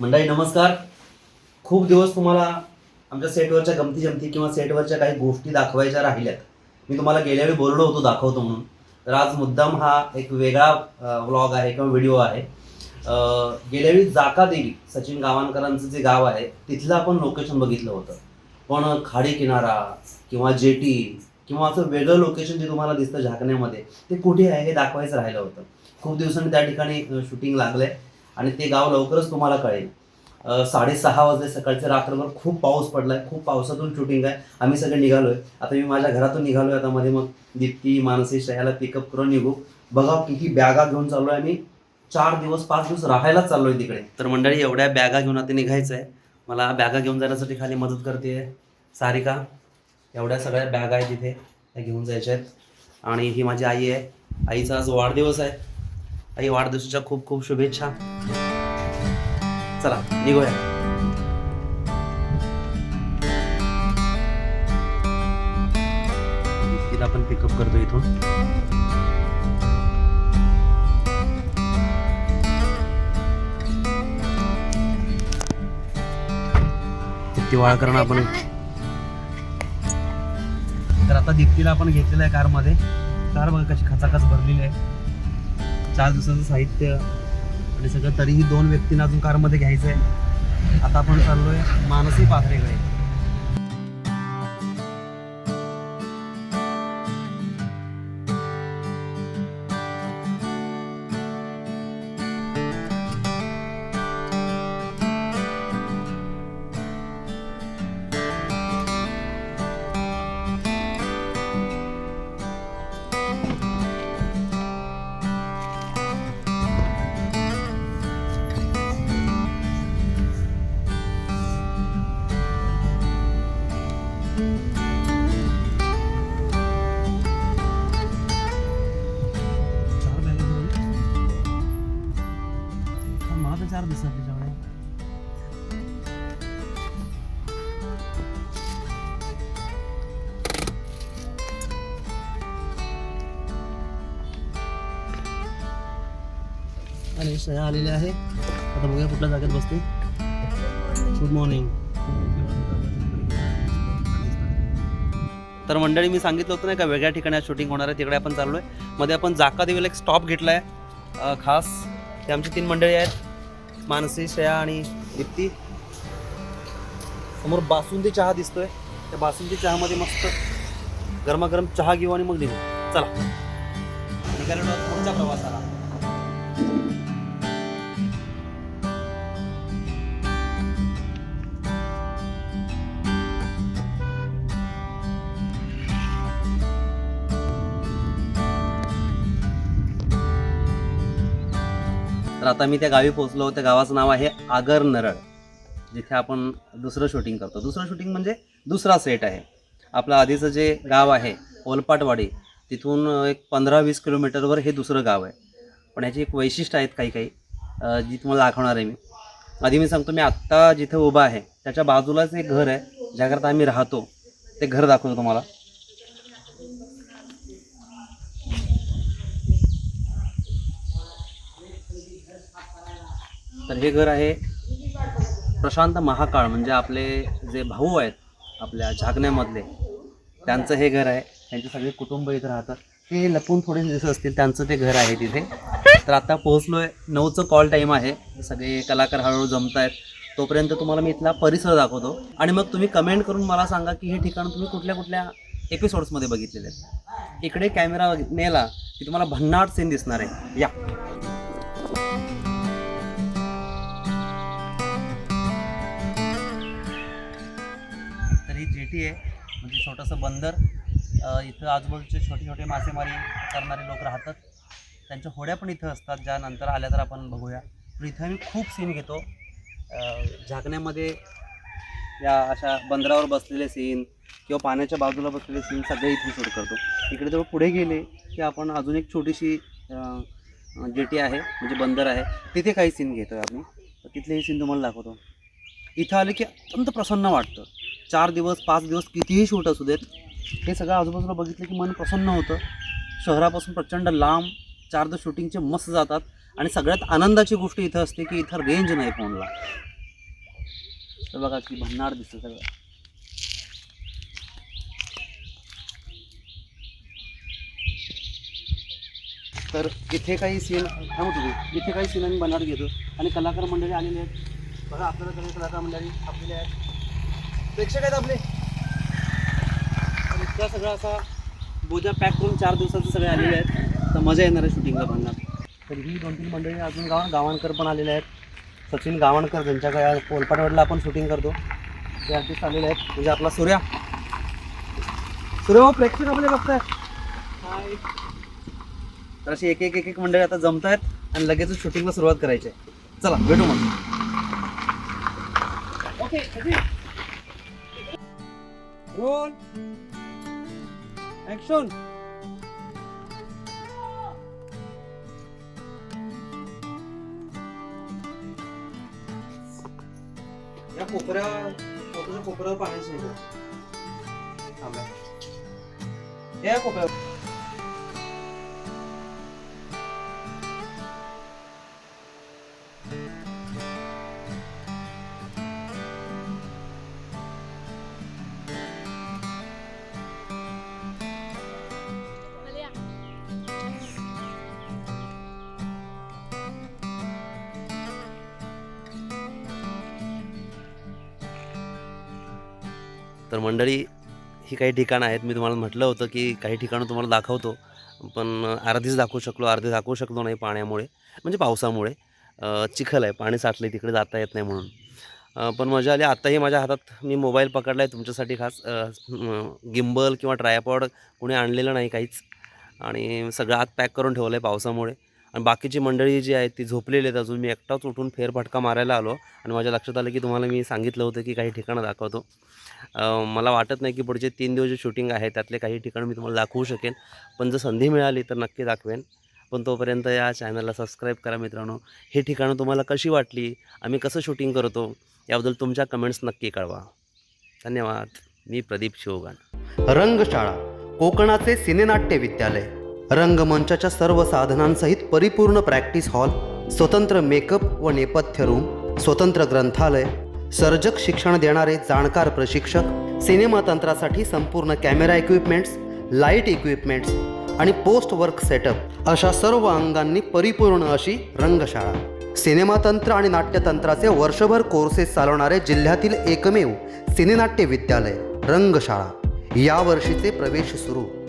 मंडळी नमस्कार. खूप दिवस तुम्हाला आमच्या सेटवरच्या गमती जमती किंवा सेटवरच्या काही गोष्टी दाखवायच्या राहिल्यात. मी तुम्हाला गेल्या वेळी बोललो होतो दाखवतो म्हणून. तर आज मुद्दाम हा एक वेगळा व्लॉग आहे किंवा व्हिडिओ आहे. गेल्यावेळी गेल्या वेळी जाका देवी सचिन गावणकरांचं जे गाव आहे तिथलं आपण लोकेशन बघितलं होतं. पण खाडी किनारा किंवा जेटी किंवा असं वेगळं लोकेशन जे तुम्हाला दिसतं झाकण्यामध्ये ते कुठे आहे हे दाखवायचं राहिलं होतं. खूप दिवसांनी त्या ठिकाणी शूटिंग लागलं आहे आणि ते गाव लवकरच तुम्हाला कळेल. साडेसहा वाजले सकाळचे रात्रभर खूप पाऊस पडलाय खूप पावसातून शूटिंग आहे. आम्ही सगळे निघालोय. आता मी माझ्या घरातून निघालोय आता मध्ये मग दीप्ती मानसी श्रेयाला पिकअप करून निघू. बघा किती बॅगा घेऊन चाललोय आम्ही. चार दिवस पाच दिवस राहायलाच चाललोय तिकडे. तर मंडळी एवढ्या बॅगा घेऊन आता निघायचं आहे मला बॅगा घेऊन जाण्यासाठी खाली मदत करते सारिका. एवढ्या सगळ्या बॅगा आहेत तिथे त्या घेऊन जायच्या आहेत. आणि ही माझी आई आहे. आईचा आज वाढदिवस आहे. आई वाढदिवसाच्या खूप खूप शुभेच्छा. चला निघूया. आपण पिकअप करतो इथून. दीप्ती वाळकरण आपण. तर आता दीप्तीला आपण घेतलेलं आहे कारमध्ये कार बघा कशी खचाखच भरलेली आहे. चार दिवसाचं साहित्य. आणि सगळं तरीही दोन व्यक्तींना अजून कारमध्ये घ्यायचं आहे आता आपण चाललोय मानसी पाथरेकडे. हा, चार दिसतात त्याच्यामध्ये आणि सया आलेले आहे. आता बघूया कुठल्या जागेत बसते. गुड मॉर्निंग तर मंडळी मी सांगितलं होतं नाही का वेगळ्या ठिकाणी शूटिंग होणार आहे तिकडे आपण चाललो आहे मध्ये आपण जाका देवीला एक स्टॉप घेतला आहे खास. ते आमची तीन मंडळी आहेत. मानसी श्रेया आणि दीप्ती. समोर बासुंदी चहा दिसतोय. त्या बासुंदी चहामध्ये मस्त गरमागरम चहा घेऊ आणि मग लिहू चला. निघालो आहोत पुढच्या प्रवासाला. तर आता मी त्या गावी पोहोचलो. त्या गावाचं नाव आहे आगर नरळ जिथे आपण दुसरं शूटिंग करतो. दुसरं शूटिंग म्हणजे दुसरा सेट आहे. आपलं आधीचं जे गाव आहे ओलपाटवाडी तिथून एक पंधरा वीस किलोमीटरवर हे दुसरं गाव आहे. पण याची एक वैशिष्ट्य आहेत काही काही जी तुम्हाला दाखवणार आहे मी. आधी मी सांगतो मी आत्ता जिथे उभा आहे त्याच्या बाजूलाच एक घर आहे. ज्याकरता आम्ही राहतो ते घर दाखवतो तुम्हाला. तर हे घर आहे प्रशांत महाकाळ म्हणजे आपले जे भाऊ आहेत आपल्या झाकण्यामधले त्यांचं हे घर आहे. त्यांचे सगळे कुटुंब इथं राहतात. ते लपून थोडे दिसत असतील त्यांचं ते घर आहे तिथे. तर आता पोहोचलोय. नऊचं कॉल टाईम आहे. सगळे कलाकार हळूहळू जमत आहेत तोपर्यंत तुम्हाला मी इथला परिसर दाखवतो. आणि मग तुम्ही कमेंट करून मला सांगा की हे ठिकाण तुम्ही कुठल्या कुठल्या एपिसोड्समध्ये बघितलेले आहेत? इकडे कॅमेरा नेला की तुम्हाला भन्नाट सीन दिसणार आहे. या. तर आहे. म्हणजे छोटंसं बंदर इथं आजूबाजूचे छोटे छोटे मासेमारी करणारे लोक राहतात. त्यांच्या होड्या पण इथं असतात ज्या नंतर आल्या तर आपण बघूया. पण इथं आम्ही खूप सीन घेतो. झाकण्यामध्ये या अशा बंदरावर बसलेले सीन किंवा पाण्याच्या बाजूला बसलेले सीन सगळे इथे शूट करतो. इकडे जवळ पुढे गेले की आपण अजून एक छोटीशी जेटी आहे म्हणजे बंदर आहे तिथे काही सीन घेतो आहे आम्ही तिथलेही सीन तुम्हाला दाखवतो. इथं आले की अत्यंत प्रसन्न वाटतं. चार दिवस पाच दिवस कितीही शूट असू देत हे सगळं आजूबाजूला बघितलं की मन प्रसन्न होतं. शहरापासून प्रचंड लांब चार दिवस शूटिंगचे मस्त जातात आणि सगळ्यात आनंदाची गोष्ट इथं असते की इथं रेंज नाही फोनला. तर बघा की भन्नाट दिसतं सगळं. तर इथे काही सीन थांबतो इथे काही सीन आम्ही बनार घेतो आणि कलाकार मंडळी आलेले आहेत. बघा आपल्याला कलाकार मंडळी आपलेले आहेत. प्रेक्षक आहेत आपले. इतका सगळा असा बोजा पॅक करून चार दिवसाचे सगळे आलेले आहेत. तर मजा येणार आहे शूटिंगला बनणार तर ही दोन तीन मंडळी अजून गाव गावणकर पण आलेले आहेत. सचिन गावणकर त्यांच्या कोलपाटवाडला आपण शूटिंग करतो. ते आर्टिस्ट आलेले आहेत. म्हणजे आपला सूर्या. सूर्य प्रेक्षक आपले बघताय तर अशी एक एक एक एक मंडळी आता जमत आहेत आणि लगेच शूटिंगला सुरुवात करायची आहे. चला भेटू मग. ओके रोल ऍक्शन या कोपऱ्या कोपऱ्यावर पाण्याचं नाही थांबा. या कोपऱ्यावर. तर मंडळी ही काही ठिकाणं आहेत. मी तुम्हाला म्हटलं होतं की काही ठिकाणं तुम्हाला दाखवतो. पण अर्धीच दाखवू शकलो अर्धे दाखवू शकलो नाही पाण्यामुळे म्हणजे पावसामुळे. चिखल आहे पाणी साठले तिकडे जाता येत नाही म्हणून. पण मजा आली. आत्ताही माझ्या हातात मी मोबाईल पकडला आहे तुमच्यासाठी खास गिम्बल किंवा ट्रायपॉड कुणी आणलेलं नाही काहीच. आणि सगळं आत पॅक करून ठेवलं आहे पावसामुळे. आणि बाकीची मंडळी जी आहेत ती झोपलेली आहेत अजून. मी एकटाच उठून फेरफटका मारायला आलो आणि माझ्या लक्षात आलं की तुम्हाला मी सांगितलं होतं की काही ठिकाणं दाखवतो. मला वाटत नाही की पुढचे तीन दिवस जे शूटिंग आहे त्यातले काही ठिकाणं मी तुम्हाला दाखवू शकेन. पण जर संधी मिळाली तर नक्की दाखवेन. पण तोपर्यंत या चॅनलला सबस्क्राईब करा मित्रांनो. हे ठिकाणं तुम्हाला कशी वाटली? आम्ही कसं शूटिंग करतो? याबद्दल तुमच्या कमेंट्स नक्की कळवा. धन्यवाद. मी प्रदीप शिवगान. रंगशाळा कोकणाचे सिनेनाट्य विद्यालय. रंगमंचाच्या सर्व साधनांसहित परिपूर्ण प्रॅक्टिस हॉल स्वतंत्र मेकअप व नेपथ्य रूम स्वतंत्र ग्रंथालय सर्जक शिक्षण देणारे जाणकार प्रशिक्षक सिनेमा तंत्रासाठी संपूर्ण कॅमेरा इक्विपमेंट्स लाइट इक्विपमेंट्स आणि पोस्ट वर्क सेटअप अशा सर्व अंगांनी परिपूर्ण अशी रंगशाळा. सिनेमा तंत्र आणि नाट्यतंत्राचे वर्षभर कोर्सेस चालवणारे जिल्ह्यातील एकमेव सिनेनाट्य विद्यालय रंगशाळा. यावर्षीचे प्रवेश सुरू.